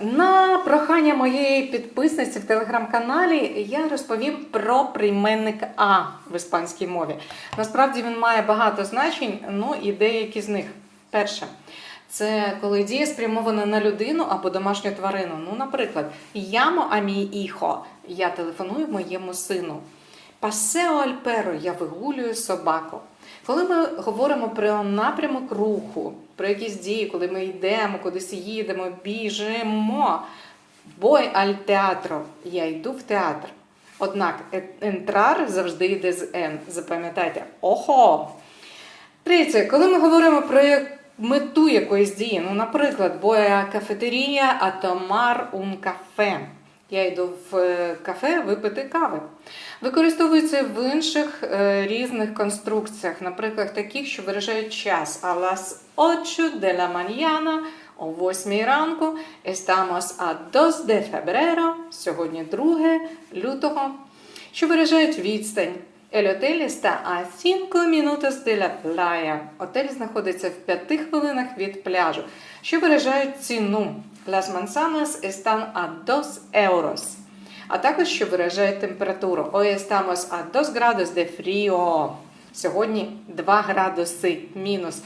На прохання моєї підписниці в телеграм-каналі я розповім про прийменник А в іспанській мові. Насправді він має багато значень, ну і деякі з них. Перше, це коли дія спрямована на людину або домашню тварину. Ну, наприклад, ямо а мій іхо, я телефоную моєму сину. Пасео альперо, я вигулюю собаку. Коли ми говоримо про напрямок руху, про якісь дії, коли ми йдемо, кудись їдемо, біжимо, бой аль театро, я йду в театр. Однак е- ентрар завжди йде з Н. Запам'ятайте, охо! Третє, коли ми говоримо про мету якоїсь дії, ну, наприклад, боя кафетерія, а томар un кафе. Я йду в е, кафе випити кави. Використовується в інших е, різних конструкціях, наприклад, таких, що виражають час. А las 8 de la mañana, о 8 ранку, estamos a 2 de febrero, сьогодні 2 лютого, що виражають відстань. El hotel está a 5 minutos de la playa. Отель знаходиться в 5 хвилинах від пляжу, що виражають ціну. Las manzanas están a 2 euros. А також що виражає температуру. Hoy estamos a 2 grados de frío. Сьогодні 2 градуси мінус.